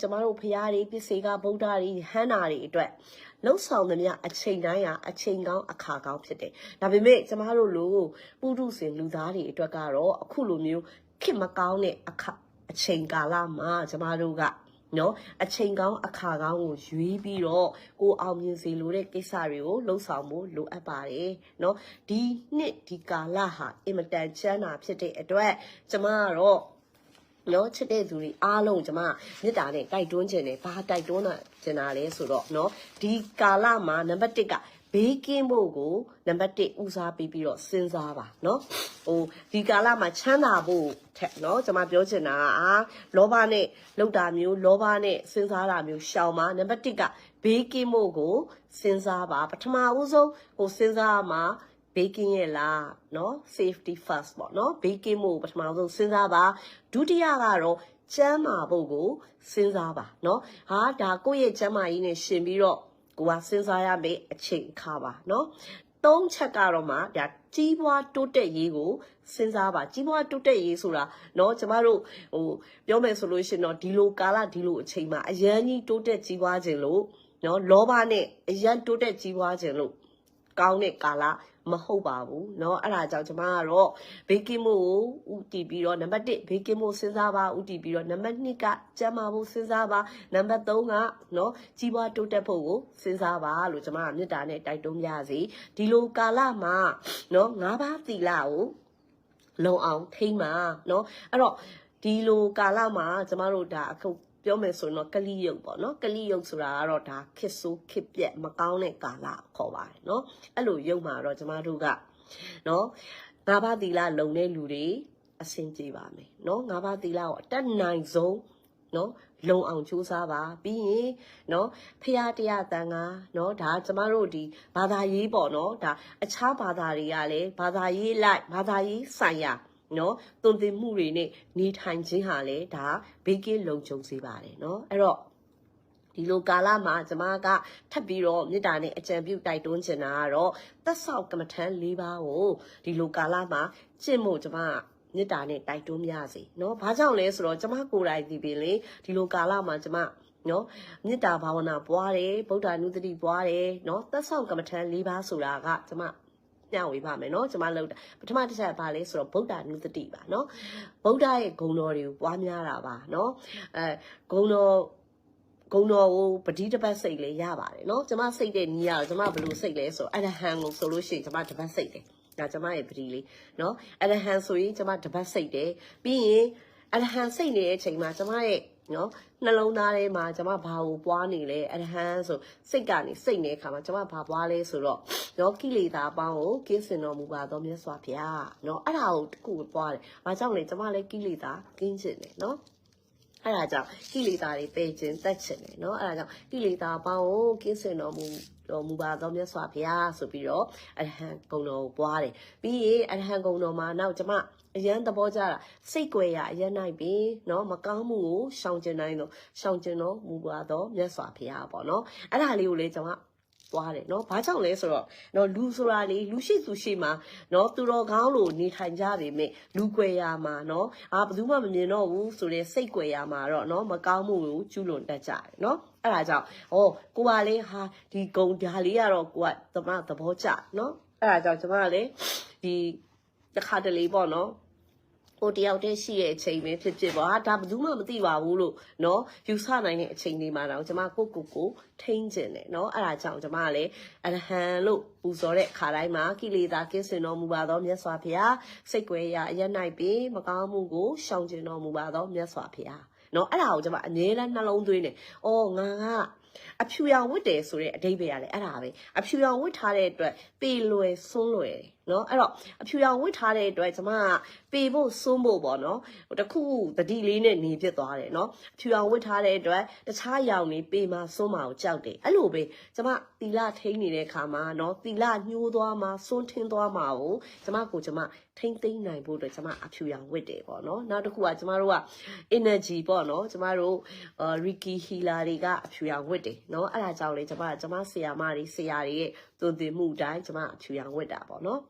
ကျမတို့ဖရာတွေပစ္စေကဗုဒ္ဓတွေဟန္တာတွေအတွက်လှုပ်ဆောင်သမျှအချိန်တိုင်းဟာအချိန်ကောင်းအခါကောင်းဖြစ်တယ်ဒါပေမဲ့ကျမတို့လိုပုထုဇဉ်လူသားတွေအတွက်ကတော့အခုလိုမျိုးခေတ်မကောင်းတဲ့အခါအချိန်ကာလမှာကျမတို့ကနော်အချိန်ကောင်းအခါကောင်းကိုရွေးပြီးတော့ကိုအောင်မြင်စေလိုတဲ့ကိစ္စတွေကိုလှုပ်ဆောင်ဖို့လိုအပ်ပါတယ်နော်ဒီနှစ်ဒီကာလဟာအင်မတန်ချမ်းသာဖြစ်တဲ့အတွက်ကျမကတော့ နော်ချစ်တဲ့သူတွေအားလုံးကျွန်မမေတ္တာနဲ့တိုက်တွန်းခြင်းနဲ့ဘာတိုက်တွန်းတာကျင်တာလဲဆိုတော့နော်ဒီကာလမှာနံပါတ်1ကဘေးကင်းဖို့ကိုနံပါတ်1ဦးစားပေးပြီးတော့စဉ်းစားပါနော်ဟိုဒီကာလမှာချမ်းသာဖို့ထက်နော်ကျွန်မပြောချင်တာကအာလောဘနဲ့လောက်တာမျိုးလောဘနဲ့စဉ်းစားတာမျိုးရှောင်ပါနံပါတ်1ကဘေးကင်းဖို့ကိုစဉ်းစားပါပထမဦးဆုံးဟိုစဉ်းစားရမှာ baking ရဲ့လားเนาะ safety first ပေါ့เนาะ baking မို့ပထမဆုံးစဉ်းစားပါဒုတိယကတော့ကျန်းမာဖို့ကိုစဉ်းစားပါเนาะဟာဒါကိုယ့်ရဲ့ကျန်းမာရေးနဲ့ရှင်ပြီးတော့ကိုကစဉ်းစားရမယ့်အချိန်အခါပါเนาะသုံးချက်ကတော့မှဒါကြီးပွားတိုးတက်ရေးကိုစဉ်းစားပါကြီးပွားတိုးတက်ရေးဆိုတာเนาะကျမတို့ဟိုပြောမယ်ဆိုလို့ရှိရင်တော့ဒီလိုကာလဒီလိုအချိန်မှာအရန်ကြီးတိုးတက်ကြီးပွားခြင်းလို့เนาะလောဘနဲ့အရန်တိုးတက်ကြီးပွားခြင်းလို့ ကောင်းတဲ့ကာလ မဟုတ်ပါဘူးเนาะအဲ့ဒါကြောင့်ကျွန်မကတော့ဘေးကင်းမှုကိုဥတည်ပြီးတော့နံပါတ်1ဘေးကင်းမှုစဉ်းစားပါဥတည်ပြီးတော့နံပါတ်2ကကျန်းမာဖို့စဉ်းစားပါနံပါတ်3ကเนาะကြီးပွားတိုးတက်ဖို့ကိုစဉ်းစားပါလို့ကျွန်မကမေတ္တာနဲ့တိုက်တွန်းပြစီဒီလိုကာလမှာเนาะ၅ပါးသီလကိုလုံအောင်ထိမ့်ပါเนาะအဲ့တော့ဒီလိုကာလမှာကျမတို့ဒါအခု ပြောမယ်ဆိုရင်တော့ကလိယုတ်ပေါ့နော်ကလိယုတ်ဆိုတာကတော့ဒါခစ်ဆိုးခစ်ပြက်မကောင်းတဲ့ကာလခေါ်ပါတယ်နော်အဲ့လိုယုတ်မှာတော့ကျမတို့ကနော်ငါးပါးသီလလုံတဲ့လူတွေအဆင်ပြေပါမယ်နော်ငါးပါးသီလကိုအတက်နိုင်ဆုံးနော်လုံအောင်ကြိုးစားပါပြီးရင်နော်ဖရာတရားတန်ခါနော်ဒါကျမတို့ဒီဘာသာရေးပေါ့နော်ဒါအခြားဘာသာတွေကလည်းဘာသာရေးလိုက်ဘာသာရေးဆိုင်ရာ နော်သွန်သင်မှုတွေနဲ့နေထိုင်ခြင်းဟာလည်းဒါဘေးကင်းလုံခြုံစေပါတယ်နော်အဲ့တော့ဒီလိုကာလမှာကျမကထပ်ပြီးတော့မေတ္တာနဲ့အကြံပြုတိုက်တွန်းချင်တာကတော့သက်ဆောက်ကမ္မထန်၄ပါးကိုဒီလိုကာလမှာကျင့်ဖို့ကျမကမေတ္တာနဲ့တိုက်တွန်းပြစီเนาะဘာကြောင့်လဲဆိုတော့ကျမကိုယ်တိုင်ဒီပင်လေဒီလိုကာလမှာကျမနော်မေတ္တာဘာဝနာပွားတယ်ဗုဒ္ဓနုတ္တိပွားတယ်နော်သက်ဆောင်ကမ္မထန်၄ပါးဆိုတာကကျမ မျှဝေပါမယ်เนาะကျွန်မလောက်တာပထမတစ်ချက်ပါလဲဆိုတော့ဗုဒ္ဓနုတ္တိပါเนาะဗုဒ္ဓရဲ့ဂုဏ်တော်တွေကိုပွားများတာပါเนาะအဲဂုဏ်တော်ဂုံတော်ကိုပတိတပတ်စိတ်လေးရပါတယ်เนาะကျမစိတ်တဲ့နီးရတော့ကျမဘယ်လိုစိတ်လဲဆိုတော့အရဟံကိုဆိုလို့ရှိရင်ကျမတပတ်စိတ်တယ်ဒါကျမရဲ့ပတိလေးเนาะအရဟံဆိုရင်ကျမတပတ်စိတ်တယ်ပြီးရင်အရဟံစိတ်နေတဲ့အချိန်မှာကျမရဲ့ နော်နှလုံးသားထဲမှာကျမဘာကိုပွားနေလဲအရဟံဆိုစိတ်ကနေစိတ်နေတဲ့အခါမှာကျမဘာပွားလဲဆိုတော့နော်ကိလေသာအပေါင်းကိုကင်းစင်တော်မူပါတော်မြတ်စွာဘုရားနော်အဲ့ဒါကိုတခုပွားတယ်။ဘာကြောင့်လဲကျမလည်းကိလေသာကင်းစင်တယ်နော်။အဲ့ဒါကြောင့်ကိလေသာတွေပယ်ခြင်းတတ်ခြင်းတယ်နော်အဲ့ဒါကြောင့်ကိလေသာအပေါင်းကိုကင်းစင်တော်မူတော်မူပါတော်မြတ်စွာဘုရားဆိုပြီးတော့အရဟံဂုဏ်တော်ကိုပွားတယ်ပြီးရင်အရဟံဂုဏ်တော်မှာနောက်ကျမ အရန်သဘောကြတာစိတ်ကြွယ်ရအရန်နိုင်ပြီเนาะမကောင်းမှုကိုရှောင်ကျင်နိုင်တော့ရှောင်ကျင်တော့မူပါတော့မြတ်စွာဘုရားပေါ့เนาะအဲ့ဒါလေးကိုလေကျွန်မသွားတယ်เนาะဘာကြောင့်လဲဆိုတော့เนาะလူဆိုတာလေလူရှိသူရှိမှာเนาะသူတော်ကောင်းလို့နေထိုင်ကြပေမဲ့လူကွယ်ရမှာเนาะအာဘယ်သူမှမမြင်တော့ဘူးဆိုတဲ့စိတ်ကွယ်ရမှာတော့เนาะမကောင်းမှုကိုကျူးလွန်တတ်ကြတယ်เนาะအဲ့ဒါကြောင့်ဟောကိုပါလေဟာဒီဂုံဒါလေးကတော့ကိုကသမသဘောကျเนาะအဲ့ဒါကြောင့်ကျွန်မကလေဒီ တစ်ခါတလေပေါ့เนาะဟိုတယောက်တည်းရှိတဲ့အချိန်ပဲဖြစ်ဖြစ်ပေါ့ဟာဒါဘယ်သူမှမသိပါဘူးလို့เนาะယူဆနိုင်တဲ့အချိန်လေးမှာတော့ကျွန်မကိုကိုကိုထိန်းကျင်တယ်เนาะအဲ့ဒါကြောင့်ကျွန်မကလည်းအရဟံလို့ပူဇော်တဲ့ခါတိုင်းမှာကိလေသာကင်းစင်တော်မူပါသောမြတ်စွာဘုရားစိတ်ွယ်ရာအရ၌ပင်မကောင်းမှုကိုရှောင်ကျင်တော်မူပါသောမြတ်စွာဘုရားเนาะအဲ့ဒါကိုကျွန်မအငြင်းလန်းနှလုံးသွင်းတယ်။အော်ငါကအဖြူရောင်ဝတ်တယ်ဆိုတဲ့အဓိပ္ပာယ်ကလည်းအဲ့ဒါပဲအဖြူရောင်ဝတ်ထားတဲ့အတွက်ပေလွယ်ဆွန်းလွယ်တယ် နော်အဲ့တော့အဖြူရောင်ဝတ်ထားတဲ့အတွက်ကျမကပေဖို့စွန်းဖို့ပေါ့နော်ဟိုတခုတတိလေးနဲ့နေဖြစ်သွားတယ်နော်အဖြူရောင်ဝတ်ထားတဲ့အတွက်တခြားရောင်နေပေမှာစွန်းမှာကိုကြောက်တယ်အဲ့လိုပဲကျမတီလာထိန်းနေတဲ့ခါမှာနော်တီလာညှိုးသွားမှာစွန်းထင်းသွားမှာကိုကျမကိုကျမထိမ့်သိမ့်နိုင်ဖို့အတွက်ကျမအဖြူရောင်ဝတ်တယ်ပေါ့နော်နောက်တစ်ခုကကျမတို့က energy ပေါ့နော်ကျမတို့ Ricky Healer တွေကအဖြူရောင်ဝတ်တယ်နော်အဲ့ဒါကြောင့်လေကျမကျမဆရာမတွေဆရာတွေရဲ့ သွန်သင်မှုတိုင်းကျမအဖြူရောင်ဝတ်တာပေါ့နော်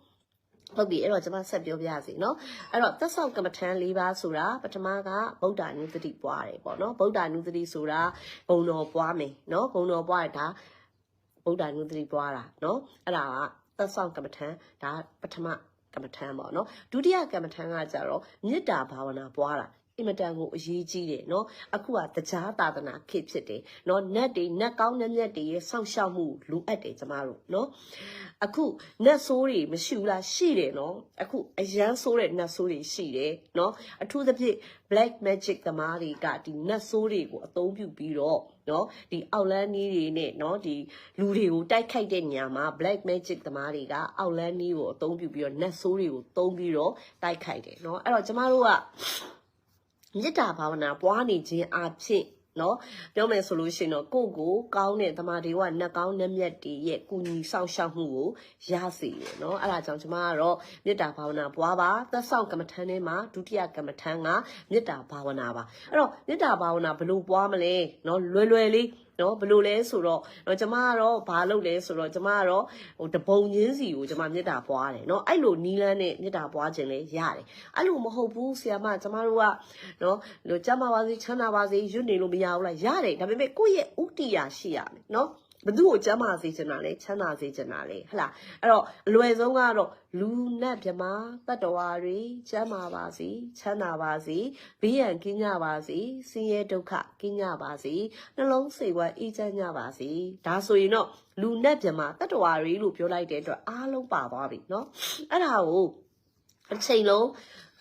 ဟုတ်ပြီအဲ့တော့ကျွန်မဆက်ပြောပြရစီเนาะအဲ့တော့သက်ဆောင်ကမ္မထန်၄ပါးဆိုတာပထမကဗုဒ္ဓနုသတိပွားတယ်ပေါ့နော်ဗုဒ္ဓနုသတိဆိုတာဘုံတော်ပွားမယ်เนาะဘုံတော်ပွားတာဗုဒ္ဓနုသတိပွားတာเนาะအဲ့ဒါကသက်ဆောင်ကမ္မထန်ဒါပထမကမ္မထန်ပေါ့နော်ဒုတိယကမ္မထန်ကကြတော့မေတ္တာဘာဝနာပွားတာ အင်မတန်ကိုအရေးကြီးတယ်နော်အခုကတရားသာသနာခေတ်ဖြစ်တယ်နော်နတ်တွေနတ်ကောင်းနတ်မြတ်တွေရဲ့စောင့်ရှောက်မှုလိုအပ်တယ်ကျမတို့နော်အခုနတ်ဆိုးတွေမရှိဘူးလားရှိတယ်နော်အခုအရန်ဆိုးတဲ့နတ်ဆိုးတွေရှိတယ်နော်အထူးသဖြင့် black magic သမားတွေကဒီနတ်ဆိုးတွေကိုအသုံးပြုပြီးတော့နော်ဒီအောက်လန်းနီးတွေနဲ့နော်ဒီလူတွေကိုတိုက်ခိုက်တဲ့ညမှာ black magic သမားတွေကအောက်လန်းနီးကိုအသုံးပြုပြီးတော့နတ်ဆိုးတွေကိုသုံးပြီးတော့တိုက်ခိုက်တယ်နော်အဲ့တော့ကျမတို့က မေတ္တာဘာဝနာပွားနေခြင်းအဖြစ်နော်ပြောမယ်ဆိုလို့ရှိရင်တော့ကိုယ့်ကိုကောင်းတဲ့တမာဒေဝနတ်ကောင်းနတ်မြတ်တွေရဲ့ကုညီဆောင်ရှောက်မှုကိုရစေရနော်အဲ့ဒါကြောင့်ကျွန်မကတော့မေတ္တာဘာဝနာပွားပါသက်ဆောင်ကမ္မထန်ထဲမှာဒုတိယကမ္မထန်ကမေတ္တာဘာဝနာပါအဲ့တော့မေတ္တာဘာဝနာဘယ်လိုပွားမလဲနော်လွယ်လွယ်လေး နော်ဘယ်လိုလဲဆိုတော့တော့ကျမကတော့ဘာလုပ်လဲဆိုတော့ကျမကတော့ဟိုတပုံချင်းစီကိုကျမမေတ္တာပွားတယ်နော်အဲ့လိုနီးလန်းနဲ့မေတ္တာပွားခြင်းလဲရတယ်အဲ့လိုမဟုတ်ဘူးဆရာမကျမတို့ကနော်လို့ကျမပါစေချမ်းသာပါစေရွတ်နေလို့မရဘူးလားရတယ်ဒါပေမဲ့ကိုယ့်ရဲ့ဥတီယာရှိရမယ်နော် ဘသူ့ကိုကျမ်းမာစေချင်တာလဲချမ်းသာစေချင်တာလဲဟလားအဲ့တော့အလွယ်ဆုံးကတော့လူနဲ့မြမတတ္တဝါတွေကျမ်းမာပါစေချမ်းသာပါစေဘေးရန်ကင်းကြပါစေဆင်းရဲဒုက္ခကင်းကြပါစေနှလုံးစိတ်ဝမ်းအေးချမ်းကြပါစေဒါဆိုရင်တော့လူနဲ့မြမတတ္တဝါတွေလို့ပြောလိုက်တဲ့အတွက်အားလုံးပါသွားပြီเนาะအဲ့ဒါကို အချိန်လုံး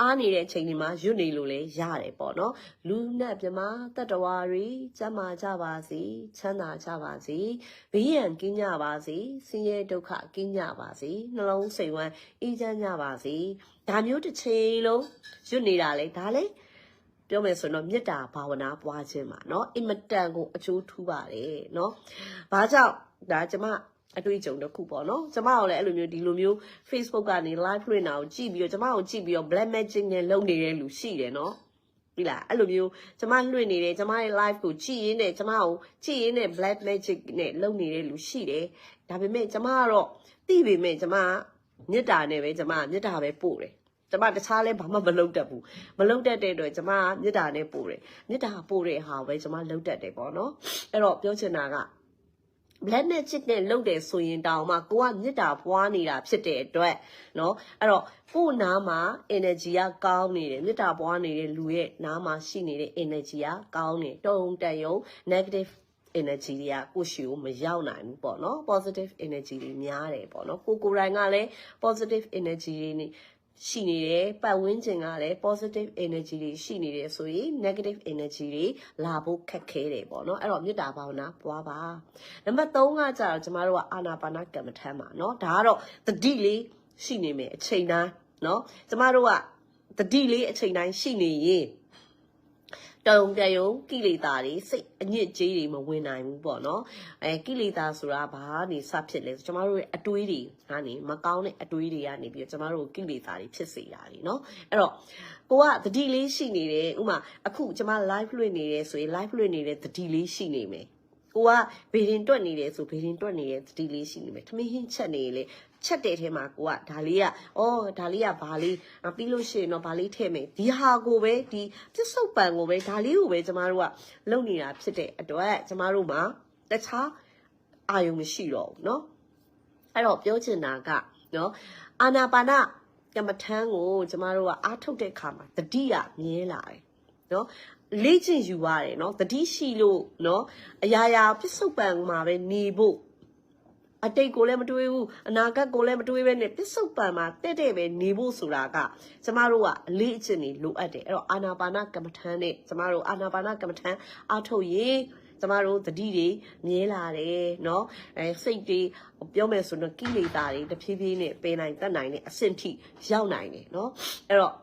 အားနေတဲ့အချိန်ဒီမှာရွတ်နေလို့လည်းရတယ်ပေါ့နော်လူနဲ့မြမတတ္တဝါတွေကျမ်းမာကြပါစေချမ်းသာကြပါစေဘေးရန်ကင်းကြပါစေဆင်းရဲဒုက္ခကင်းကြပါစေနှလုံးစိတ်ဝမ်းအေးချမ်းကြပါစေဒါမျိုးတစ်ချိန်လုံးရွတ်နေတာလေဒါလေပြောမယ်ဆိုရင်တော့မေတ္တာဘာဝနာပွားခြင်းပါเนาะအင်မတန်ကိုအကျိုးထူးပါတယ်เนาะဘာကြောင့်ဒါကျမ အတွေ့အကြုံတစ်ခုပေါ့နော်ကျမကလည်းအဲ့လိုမျိုးဒီလိုမျိုး Facebook ကနေ live လွှင့်တာကိုကြည့်ပြီးတော့ကျမကိုကြည့်ပြီးတော့ black magic နဲ့လုပ်နေတဲ့လူရှိတယ်နော်ဒီလားအဲ့လိုမျိုးကျမလွှင့်နေတယ်ကျမရဲ့ live ကိုကြည့်ရင်းနဲ့ကျမကိုကြည့်ရင်းနဲ့ black magic နဲ့လုပ်နေတဲ့လူရှိတယ်ဒါပေမဲ့ကျမကတော့သိပေမဲ့ကျမကမေတ္တာနဲ့ပဲကျမကမေတ္တာပဲပို့တယ်ကျမတခြားလဲဘာမှမလုပ်တတ်ဘူးမလုပ်တတ်တဲ့အတွက်ကျမကမေတ္တာနဲ့ပို့တယ်မေတ္တာပို့တဲ့ဟာပဲကျမလုပ်တတ်တယ်ပေါ့နော်အဲ့တော့ပြောချင်တာက black magic နဲ့လုပ်တယ်ဆိုရင်တောင်မှကိုကမေတ္တာပွားနေတာဖြစ်တဲ့အတွက်เนาะအဲ့တော့ကို့နားမှာ energy ကကောင်းနေတယ်မေတ္တာပွားနေတဲ့လူရဲ့နားမှာရှိနေတဲ့ energy ကကောင်းနေတုံတက်ယုံ negative energy တွေကကိုယ့်ရှိကိုမရောက်နိုင်ဘူးပေါ့နော် positive energy တွေများတယ်ပေါ့နော်ကိုကိုယ်တိုင်ကလည်း positive energy တွေနေ ရှိနေတယ်ပတ်ဝန်းကျင်ကလည်း positive energy တွေရှိနေတယ်ဆိုရင် negative energy တွေလာဖို့ခက်ခဲတယ်ပေါ့နော်အဲ့တော့မေတ္တာဘာဝနာပွားပါနံပါတ်3ကကြတော့ကျမတို့ကအာနာပါနာကမ္မထမ်းပါနော်ဒါကတော့တတိလေးရှိနေမယ်အချိန်တိုင်းနော်ကျမတို့ကတတိလေးအချိန်တိုင်းရှိနေရင် တုံတယုံကိလေသာတွေစိတ်အညစ်အကြေးတွေမဝင်နိုင်ဘူးပေါ့နော်အဲကိလေသာဆိုတာဘာနေစဖြစ်လဲဆိုကျမတို့ရဲ့အတွေးတွေကနေမကောင်းတဲ့အတွေးတွေကနေပြီးတော့ကျမတို့ကိလေသာတွေဖြစ်စေတာတွေနော်အဲ့တော့ကိုကတတိလေးရှိနေတယ်ဥမာအခုကျမ live လွှင့်နေတယ်ဆိုရင် live လွှင့်နေတဲ့တတိလေးရှိနေမယ်ကိုကဘေရင်တွက်နေတယ်ဆိုဘေရင်တွက်နေတဲ့တတိလေးရှိနေမယ်ထမင်းဟင်းချက်နေလေ ချက်တဲ့ထဲမှာကိုကဒါလေးကအော်ဒါလေးကဘာလေးပြီးလို့ရှိရင်တော့ဘာလေးထည့်မယ်ဒီဟာကိုပဲဒီပြစ္ဆုတ်ပံကိုပဲဒါလေးကိုပဲကျမတို့ကလုပ်နေတာဖြစ်တဲ့အတွက်ကျမတို့မှာတခြားအာယုံမရှိတော့ဘူးเนาะအဲ့တော့ပြောချင်တာကเนาะအာနာပါနကမ္မထမ်းကိုကျမတို့ကအားထုတ်တဲ့အခါမှာတတိယမြဲလာတယ်เนาะလေ့ကျင့်ယူရတယ်เนาะတတိရှိလို့เนาะအရာရာပြစ္ဆုတ်ပံမှာပဲနေဖို့ အတိတ်ကိုလည်းမတွေးဘူးအနာဂတ်ကိုလည်းမတွေးပဲနဲ့ပစ္စုပန်မှာတဲ့တဲ့ပဲနေဖို့ဆိုတာကကျမတို့ကအလေးအကျင့်တွေလိုအပ်တယ်အဲ့တော့အာနာပါနကမ္မထန်နဲ့ကျမတို့အာနာပါနကမ္မထန်အားထုတ်ရင်ကျမတို့သတိတွေမြဲလာတယ်เนาะအဲစိတ်တွေပြောမယ်ဆိုတော့ကိလေသာတွေတဖြည်းဖြည်းနဲ့ပယ်နိုင်တတ်နိုင်တဲ့အဆင့်ထိရောက်နိုင်တယ်เนาะအဲ့တော့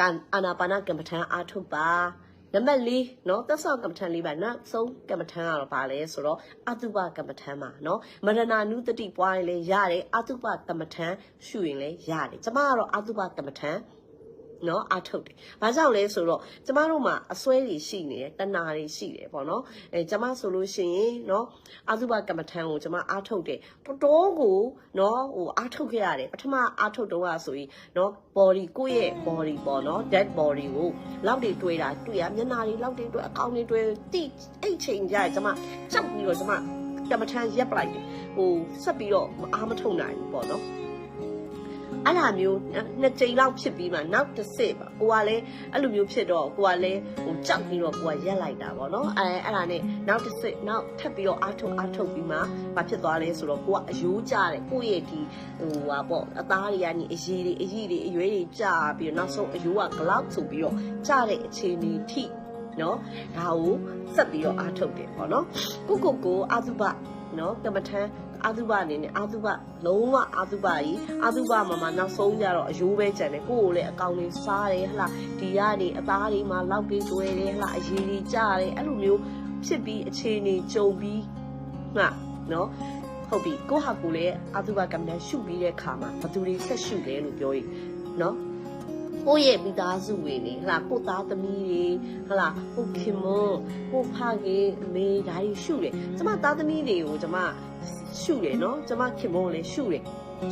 ကန်အာနာပါနကမ္မထန်အားထုတ်ပါ နံပါတ်၄เนาะသက်ဆောင်ကမ္မထန်လေးပါနောက်ဆုံးကမ္မထန်ကတော့ဗာလဲဆိုတော့အတုပကမ္မထန်ပါเนาะမရဏနုတတိပွားရင်လည်းရတယ်အတုပကမ္မထန်ရှုရင်လည်းရတယ်ကျမကတော့အတုပကမ္မထန် နော်အာထုတ်တယ်။ဘာကြောင့်လဲဆိုတော့ကျမတို့မှာအစွဲတွေရှိနေတယ်တဏှာတွေရှိတယ်ပေါ့နော်။အဲကျမဆိုလို့ရှိရင်နော်အာသုဘကမ္မထံကိုကျမအာထုတ်တယ်တော်တော်ကိုနော်ဟိုအာထုတ်ခဲ့ရတယ်ပထမအာထုတ်တော့ကဆိုရင်နော် body ကိုယ့်ရဲ့ body ပေါ့နော် dead body ကိုလောက်တွေတွေ့တာတွေ့ရမျက်နှာတွေလောက်တွေတွေ့အကောင်းတွေတွေ့တိအဲ့ချိန်ကျရင်ကျမကြောက်ပြီးတော့ကျမကမ္မထံရက်ပလိုက်တယ်ဟိုဆက်ပြီးတော့မအားမထုတ်နိုင်ဘူးပေါ့နော် အဲ့လိုမျိုးနှစ်ကြိမ်လောက်ဖြစ်ပြီးမှနောက်တစ်စစ်ပါကိုကလည်းအဲ့လိုမျိုးဖြစ်တော့ကိုကလည်းဟိုကြောက်ပြီးတော့ကိုကရက်လိုက်တာပေါ့နော်အဲအဲ့ဒါနဲ့နောက်တစ်စစ်နောက်ထပ်ပြီးတော့အားထုတ်အားထုတ်ပြီးမှမဖြစ်သွားလဲဆိုတော့ကိုကအယိုးကြတယ်ကိုရဲ့ဒီဟိုဟာပေါ့အသားတွေကနေအရည်တွေအရည်တွေအရွေးတွေကြပြီးတော့နောက်ဆုံးအယိုးကဂလောက်ဆိုပြီးတော့ကြတဲ့အခြေအနေထိနော်ဒါကိုဆက်ပြီးတော့အားထုတ်တယ်ပေါ့နော်ကိုကိုကိုအာသုဘနော်ကမ္မထမ်း အာသုဘအနေနဲ့အာသုဘလုံးဝအာသုဘကြီးအာသုဘမှာမှနောက်ဆုံးကြတော့အယိုးပဲကြံတယ်ကိုကိုလည်းအကောင်လေးစားတယ်ဟလားဒီကနေအသားတွေမှာလောက်ပြီးကျွဲတယ်ဟလားအရည်တွေကြားတယ်အဲ့လိုမျိုးဖြစ်ပြီးအခြေအနေကြုံပြီးငါနော်ဟုတ်ပြီကိုဟာကိုလည်းအာသုဘကမ္မထမ်းရှုပြီးတဲ့ခါမှာဘသူတွေဆက်ရှုတယ်လို့ပြောရင်နော်ကိုယ့်ရဲ့မိသားစုဝင်နေဟလာကိုသားသမီးတွေဟလာကိုခင်မွန်းကိုဖခင်အမေဒါတွေရှုတယ်ကျမသားသမီးတွေကိုကျမ ရှုတယ်နော်ကျမခင်မွန်းကိုလည်းရှုတယ်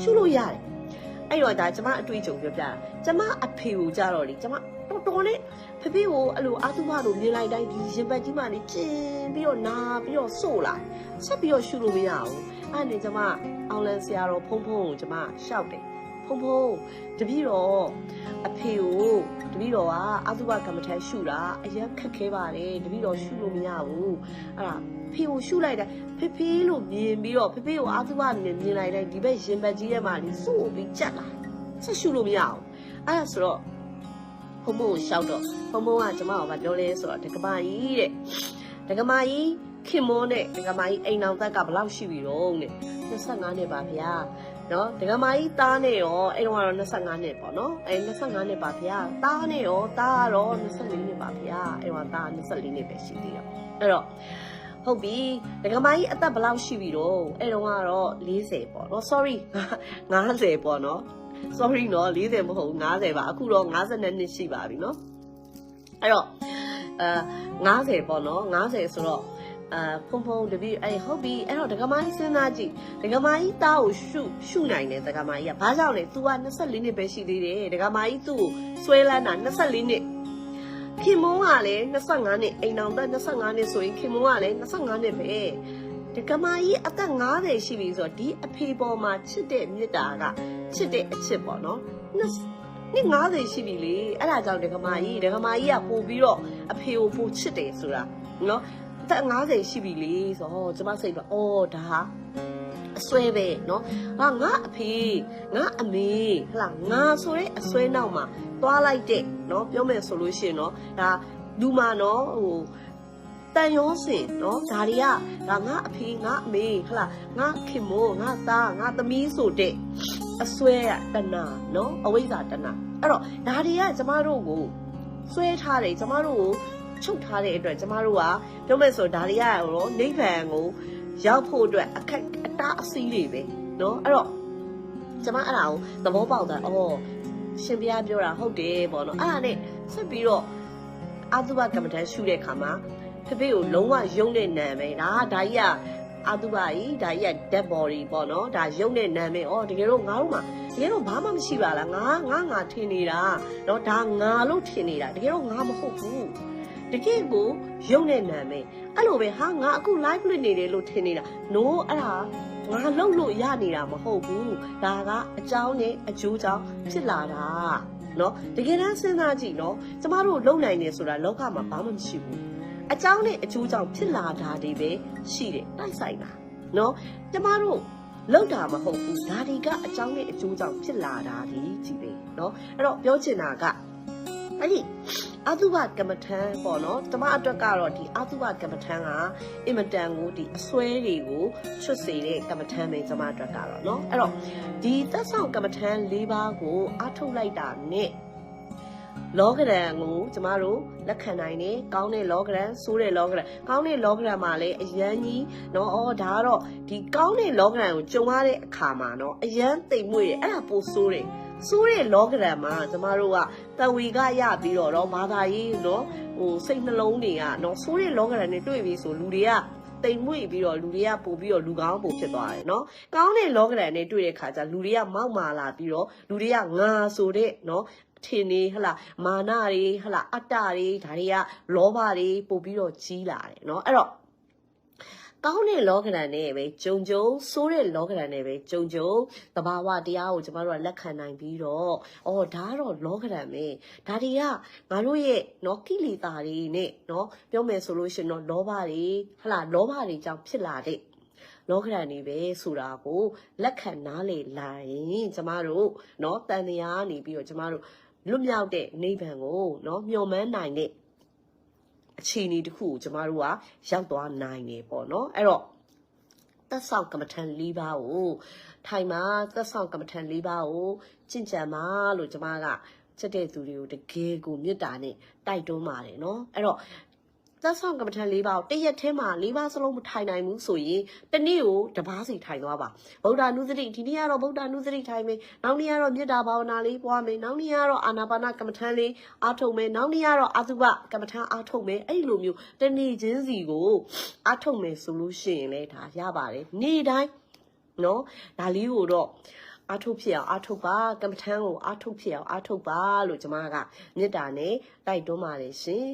ရှုလို့ရတယ်အဲ့တော့ဒါကျမအတွေ့အကြုံပြောပြတာကျမအဖေကိုကြတော့လေကျမတော်တော်နဲ့ဖေဖေကိုအဲ့လိုအာသုဘလိုမြင်လိုက်တိုင်းဒီရင်ပတ်ကြီးမှနေကျင်းပြီးတော့နာပြီးတော့စို့လာဆက်ပြီးတော့ရှုလို့မရဘူးအဲ့နဲ့ကျမအောင်လန်ဆရာတော်ဖုံဖုံကိုကျမရှောက်တယ် ဖုံဖုံတပည့်တော်အဖေကိုတပည့်တော်ကအသုဘကမ္မထရှုတာအရင်ခက်ခဲပါတယ်တပည့်တော်ရှုလို့မရဘူးအဲ့ဒါဖေကိုရှုလိုက်တယ်ဖေဖေလို့မြင်ပြီးတော့ဖေဖေကိုအာသုဘနဲ့မြင်လိုက်တိုင်းဒီဘက်ရင်ပတ်ကြီးထဲမှာလေစို့ပြီးကြက်လာဆက်ရှုလို့မရဘူးအဲ့ဒါဆိုတော့ဖုံဖုံကိုရှောက်တော့ဖုံဖုံကကျမကပြောလဲဆိုတော့ဒကမာကြီးတဲ့ဒကမာကြီးခင်မောနဲ့ဒကမာကြီးအိမ်အောင်သက်ကဘယ်လောက်ရှိပြီတော့တဲ့25နှစ်ပါဗျာ နော်ဒကမာကြီးသားနဲ့ရောအဲ့တော့ကတော့25နှစ်ပေါ့နော်အဲ့25နှစ်ပါဗျာသားနဲ့ရောသားကတော့24နှစ်ပါဗျာအဲ့တော့သား24နှစ်ပဲရှိသေးတော့အဲ့တော့ဟုတ်ပြီဒကမာကြီးအသက်ဘယ်လောက်ရှိပြီတော့အဲ့တော့ကတော့40ပေါ့နော် sorry 50ပေါ့နော် sorry နော်40မဟုတ်ဘူး50ပါအခုတော့52နှစ်ရှိပါပြီနော်အဲ့တော့အဲ90ပေါ့နော်90ဆိုတော့ အာဖုံဖုံတပည့်အဲ့ဟုတ်ပြီအဲ့တော့ဒကမာကြီးစဉ်းစားကြည့်ဒကမာကြီးသားကိုရှုရှုနိုင်တယ်ဒကမာကြီးကဘာကြောင့်လဲ तू က24နှစ်ပဲရှိသေးတယ်ဒကမာကြီးသူ့ကိုဆွဲလန်းတာ24နှစ်ခင်မုန်းကလည်း25နှစ်အိမ်အောင်သက်25နှစ်ဆိုရင်ခင်မုန်းကလည်း25နှစ်ပဲဒကမာကြီးအသက်50ရှိပြီဆိုတော့ဒီအဖေပေါ်မှာချစ်တဲ့မေတ္တာကချစ်တဲ့အချစ်ပေါ့နော်နှစ်50ရှိပြီလေအဲ့ဒါကြောင့်ဒကမာကြီးဒကမာကြီးကပို့ပြီးတော့အဖေကိုပို့ချစ်တယ်ဆိုတာနော်အ သက်50ရှိပြီလေဆိုတော့ကျမစိတ်ကအော်ဒါအစွဲပဲเนาะဟာငါအဖေငါအမေဟလာငါဆိုတဲ့အစွဲနောက်မှာသွားလိုက်တဲ့เนาะပြောမယ်ဆိုလို့ရှိရင်เนาะဒါလူမာเนาะဟိုတန်ရောစင်เนาะဒါတွေကဒါငါအဖေငါအမေဟလာငါခင်မိုးငါသားငါသမီးဆိုတဲ့အစွဲရတဏเนาะအဝိဇ္ဇာတဏအဲ့တော့ဒါတွေကကျမတို့ကိုစွဲထားတယ်ကျမတို့ကို ချုပ်ထားတဲ့အတွက်ကျမတို့ကပြောမယ်ဆိုဒါတွေကရောနိဗ္ဗာန်ကိုရောက်ဖို့အတွက်အခက်အတားအဆီးတွေပဲเนาะအဲ့တော့ကျမအဲ့ဒါကိုသဘောပေါက်တာအော်ရှင်ဘုရားပြောတာဟုတ်တယ်ပေါ့နော်အဲ့ဒါနဲ့ဆက်ပြီးတော့အာသုဘကမ္မဋ္ဌာန်းရှုတဲ့အခါမှာဖေဖေကိုလုံးဝယုံတဲ့နာမည်ဒါဒါကြီးကအာသုဘကြီးဒါကြီးက dead body ပေါ့နော်ဒါယုံတဲ့နာမည်ဩတကယ်တော့ငါတို့မှာတကယ်တော့ဘာမှမရှိပါလားငါငါငါထင်နေတာเนาะဒါငါလို့ထင်နေတာတကယ်တော့ငါမဟုတ်ဘူး တကယ်ကိုယုံတဲ့နာမည်အဲ့လိုပဲဟာငါအခု live လွှင့်နေတယ်လို့ထင်နေတာ no အဲ့ဒါငါလှုပ်လို့ရနေတာမဟုတ်ဘူးဒါကအကြောင်းနဲ့အကျိုးကြောင့်ဖြစ်လာတာเนาะတကယ်တမ်းစဉ်းစားကြည့်เนาะကျမတို့လုံနိုင်နေဆိုတာလောကမှာဘာမှမရှိဘူးအကြောင်းနဲ့အကျိုးကြောင့်ဖြစ်လာတာတွေပဲရှိတယ်တိုက်ဆိုင်တာเนาะကျမတို့လောက်တာမဟုတ်ဘူးဒါတွေကအကြောင်းနဲ့အကျိုးကြောင့်ဖြစ်လာတာဒီကြည့်ပဲเนาะအဲ့တော့ပြောချင်တာက အဲ့ဒီအတုပကမ္မထံပေါ့နော်တမအတွက်ကတော့ဒီအတုပကမ္မထံကအင်မတန်ကိုဒီအစွဲတွေကိုချွတ်စေတဲ့ကမ္မထံပဲကျမအတွက်ကတော့เนาะအဲ့တော့ဒီသက်ဆောင်ကမ္မထံ၄ပါးကိုအထုတ်လိုက်တာနဲ့လောကရန်ကိုကျမတို့လက်ခံနိုင်တယ်ကောင်းတဲ့လောကရန်ဆိုးတဲ့လောကရန်ကောင်းတဲ့လောကရန်မှာလည်းအယမ်းကြီးเนาะအော်ဒါကတော့ဒီကောင်းတဲ့လောကရန်ကိုကြုံရတဲ့အခါမှာเนาะအယမ်းတိမ်မွေ့တယ်အဲ့ဒါပိုဆိုးတယ် စိုးတဲ့လောကရန်မှာကျမတို့ကတဝီကရပြီးတော့တော့ဘာသာရေးနော်ဟိုစိတ်နှလုံးတွေကနော်စိုးတဲ့လောကရန်နဲ့တွေ့ပြီဆိုလူတွေကတိမ်မွေ့ပြီးတော့လူတွေကပို့ပြီးတော့လူကောင်းပို့ဖြစ်သွားတယ်နော်။ကောင်းတဲ့လောကရန်နဲ့တွေ့တဲ့ခါကျလူတွေကမောက်မာလာပြီးတော့လူတွေကငါဆိုတဲ့နော်ထင်နေဟလာမာနတွေဟလာအတ္တတွေဒါတွေကလောဘတွေပို့ပြီးတော့ကြီးလာတယ်နော်အဲ့တော့ ကောင်းတဲ့လောကဓာတ်နဲ့ပဲဂျုံဂျုံဆိုးတဲ့လောကဓာတ်နဲ့ပဲဂျုံဂျုံတဘာဝတရားကိုကျမတို့ကလက်ခံနိုင်ပြီးတော့အော်ဒါကတော့လောကဓာတ်ပဲဒါတွေကငါတို့ရဲ့နော်ကိလေသာတွေနဲ့နော်ပြောမယ်ဆိုလို့ရှိရင်တော့လောဘတွေဟလာလောဘတွေကြောင့်ဖြစ်လာတဲ့လောကဓာတ်နေပဲဆိုတာကိုလက်ခံနားလေလာရင်ကျမတို့နော်တန်တရားနေပြီးတော့ကျမတို့လွတ်မြောက်တဲ့နိဗ္ဗာန်ကိုနော်မျှော်မှန်းနိုင်တဲ့ အခြေအနေတစ်ခုကိုကျမတို့ကရောက်သွားနိုင်တယ်ပေါ့နော်အဲ့တော့သက်ဆောင်ကမ္မထန်၄ပါးကိုထိုင်မှာသက်ဆောင်ကမ္မထန်၄ပါးကိုကျင့်ကြံပါလို့ကျမကချက်တဲ့သူတွေကိုတကယ်ကိုမေတ္တာနဲ့တိုက်တွန်းပါတယ်နော်အဲ့တော့ သက်ဆောင်ကမ္မထန်၄ပါးကိုတစ်ရက်ထဲမှာ၄ပါးစလုံးမထိုင်နိုင်ဘူးဆိုရင်တစ်နေ့ကိုတစ်ပါးစီထိုင်သွားပါဗုဒ္ဓနုစတိဒီနေ့ကတော့ဗုဒ္ဓနုစတိထိုင်မယ်နောက်နေ့ကတော့မေတ္တာဘာဝနာလေးပွားမယ်နောက်နေ့ကတော့အာနာပါနကမ္မထန်လေးအားထုတ်မယ်နောက်နေ့ကတော့အာသုဘကမ္မထန်အားထုတ်မယ်အဲ့ဒီလိုမျိုးတစ်နေ့ချင်းစီကိုအားထုတ်မယ်ဆိုလို့ရှိရင်လည်းဒါရပါတယ်နေ့တိုင်းနော်ဒါလေးကိုတော့အာထုတ်ဖြစ်အောင်အာထုတ်ပါကမ္မထန်ကိုအာထုတ်ဖြစ်အောင်အာထုတ်ပါလို့ကျွန်မကမေတ္တာနဲ့တိုက်တွန်းပါတယ်ရှင်